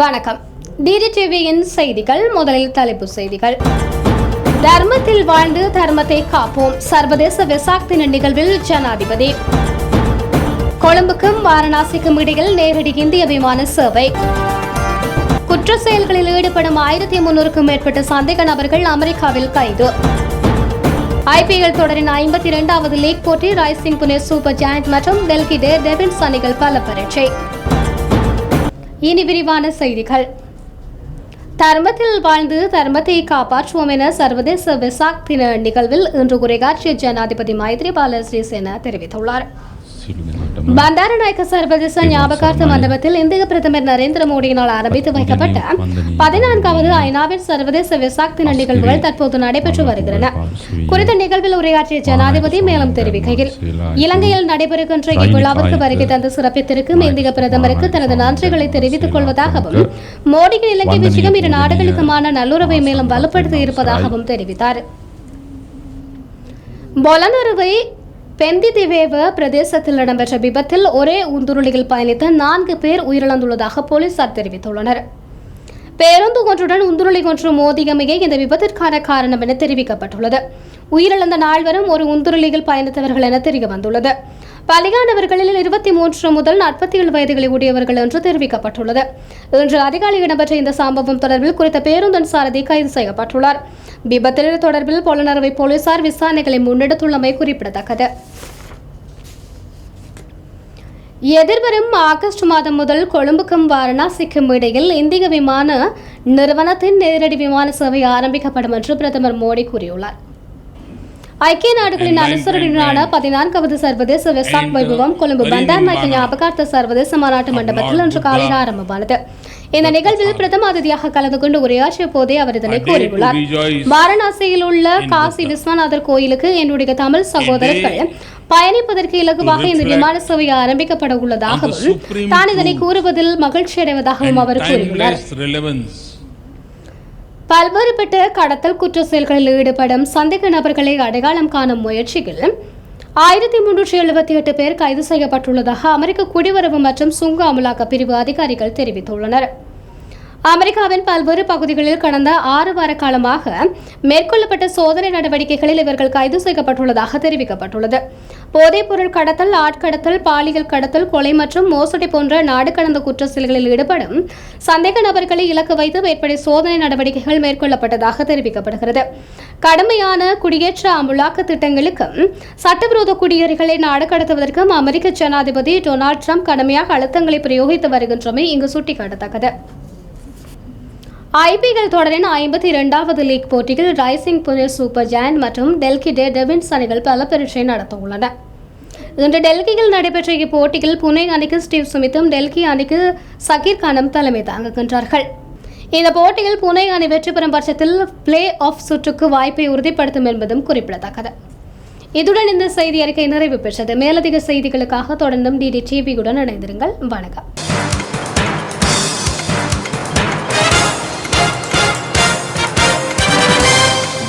வணக்கம். டிடிடிவியின் செய்திகள் முதலில் தலைப்பு செய்திகள். தர்மத்தில் வாழ்ந்து தர்மத்தை காப்போம். சர்வதேச வெசாக் தின நிகழ்வில் ஜனாதிபதி. கொழும்புக்கும் வாரணாசிக்கும் இடையில் நேரடி இந்திய விமான சேவை. குற்ற செயல்களில் ஈடுபடும் ஆயிரத்தி முன்னூறுக்கும் மேற்பட்ட சந்தேக நபர்கள் அமெரிக்காவில் கைது. ஐபிஎல் தொடரின் ஐம்பத்தி இரண்டாவது லீக் போட்டி ராய்சிங் புனே சூப்பர் ஜாயண்ட் மற்றும் டெல்கி டே டெவின்ஸ் அணிகள் பல பரீட்சை இனி விரிவான செய்திகள். தர்மத்தில் வாழ்ந்து தர்மத்தை காப்பாற்றுவோம் என சர்வதேச விசாக் தின நிகழ்வில் இன்று உரையாற்றிய ஜனாதிபதி மைத்ரிபால சிறிசேன தெரிவித்துள்ளார். பண்டாரநாயக்க சர்வதேச ஞாபகார்த்த மண்டபத்தில் இந்திய பிரதமர் நரேந்திர மோடியினால் ஆரம்பித்து வைக்கப்பட்ட பதினான்காவது ஐநாவின் சர்வதேச வெசாக் தின நிகழ்வுகள் தற்போது நடைபெற்று வருகின்றன குறித்த நிகழ்வில் உரையாற்றிய ஜனாதிபதி மேலும் தெரிவிக்கையில் இலங்கையில் நடைபெறுகின்ற இவ்விழாவிற்கு வருகை தந்து சிறப்பித்திருக்கும் இந்திய பிரதமருக்கு தனது நன்றிகளை தெரிவித்துக் கொள்வதாகவும் மோடியின் இலங்கை விஜயம் இரு நாடுகளுக்குமான நல்லுறவை மேலும் வலுப்படுத்தி இருப்பதாகவும் தெரிவித்தார் பொலனறுவை பெந்திதிவேவ பிரதேசத்தில் இடம்பெற்ற விபத்தில் ஒரே உந்துருளியில் பயணித்த நான்கு பேர் உயிரிழந்துள்ளதாக போலீசார் தெரிவித்துள்ளனர். பேருந்து ஒன்றுடன் உந்துருளி ஒன்று மோதியமையே இந்த விபத்திற்கான காரணம் என தெரிவிக்கப்பட்டுள்ளது. உயிரிழந்த நால்வரும் ஒரு உந்துருளியில் பயணித்தவர்கள் என தெரிய வந்துள்ளது. பலியானவர்களில் இருபத்தி மூன்று முதல் நாற்பத்தி ஏழு வயதுகளை உடையவர்கள் என்று தெரிவிக்கப்பட்டுள்ளது. இன்று அதிகாலை இடம்பெற்ற இந்த சம்பவம் தொடர்பில் குறித்த பேருந்தின் சாரதி கைது செய்யப்பட்டுள்ளார். விபத்தில் தொடர்பில் பொலனறுவை போலீசார் விசாரணைகளை முன்னெடுத்துள்ளமை குறிப்பிடத்தக்கது. எதிர்வரும் ஆகஸ்ட் மாதம் முதல் கொழும்புக்கும் வாரணாசிக்கும் இடையில் இந்திய விமான நிறுவனத்தின் நேரடி விமான சேவை ஆரம்பிக்கப்படும் என்று பிரதமர் மோடி கூறியுள்ளார். ஐக்கிய நாடுகளின் அனுசரணையுடனான பதினான்காவது சர்வதேச வெசாக் வைபவம் கொழும்பு பண்டார் நாயக்க ஞாபகார்த்த சர்வதேச மாநாட்டு மண்டபத்தில் இன்று காலை ஆரம்பமானது. இந்த நிகழ்வில் பிரதம அதிதியாக கலந்து கொண்டு உரையாற்றிய போதே அவர் இதனை கூறியுள்ளார். வாரணாசியில் உள்ள காசி விஸ்வநாதர் கோயிலுக்கு என்னுடைய தமிழ் சகோதரர்கள் பயணிப்பதற்கு இலகுவாக இந்த விமான சேவை ஆரம்பிக்கப்பட உள்ளதாகவும் தான் இதனை கூறுவதில் மகிழ்ச்சி அடைவதாகவும் அவர் கூறியுள்ளார். பல்வேறுபட்ட கடத்தல் குற்ற செயல்களில் ஈடுபடும் சந்தேக நபர்களை அடையாளம் காணும் முயற்சியில் ஆயிரத்தி முன்னூற்றி எழுபத்தி எட்டு பேர் கைது செய்யப்பட்டுள்ளதாக அமெரிக்க குடிவரவு மற்றும் சுங்க அமலாக்க பிரிவு அதிகாரிகள் தெரிவித்துள்ளனர். அமெரிக்காவின் பல்வேறு பகுதிகளில் கடந்த ஆறு வார காலமாக மேற்கொள்ளப்பட்ட சோதனை நடவடிக்கைகளில் இவர்கள் கைது செய்யப்பட்டுள்ளதாக தெரிவிக்கப்பட்டுள்ளது. போதைப்பொருள் கடத்தல் ஆட்கடத்தல் பாலியல் கடத்தல் கொலை மற்றும் மோசடி போன்ற நாடு கடந்த குற்ற செயல்களில் ஈடுபடும் சந்தேக நபர்களை இலக்கு வைத்து மேற்படி சோதனை நடவடிக்கைகள் மேற்கொள்ளப்பட்டதாக தெரிவிக்கப்படுகிறது. கடுமையான குடியேற்ற அமுலாக்க திட்டங்களுக்கும் சட்டவிரோத குடியேறிகளை நாடு கடத்துவதற்கும் அமெரிக்க ஜனாதிபதி டொனால்ட் ட்ரம்ப் கடுமையாக அழுத்தங்களை பிரயோகித்து வருகின்றமை இங்கு சுட்டிக்காட்டத்தக்கது. ஐபிஎல் தொடரின் ஐம்பத்தி இரண்டாவது லீக் போட்டியில் ரைசிங் புனே சூப்பர் ஜாயண்ட் மற்றும் டெல்கி டே டெவின்ஸ் அணிகள் பல பரீட்சை நடத்த உள்ளன. இன்று டெல்கியில் நடைபெற்ற இப்போட்டியில் புனே அணிக்கு ஸ்டீவ் சுமித்தும் டெல்கி அணிக்கு சகீர் கானும் தலைமை தாங்குகின்றார்கள். இந்த போட்டியில் புனே அணி வெற்றி பெறும் பட்சத்தில் பிளே ஆஃப் சுற்றுக்கு வாய்ப்பை உறுதிப்படுத்தும் என்பதும் குறிப்பிடத்தக்கது. இதுடன் இந்த செய்தி அறிக்கை நிறைவு பெற்றது. மேலதிக செய்திகளுக்காக தொடர்ந்தும் டிடி டிவியுடன் இணைந்திருங்கள். வணக்கம்.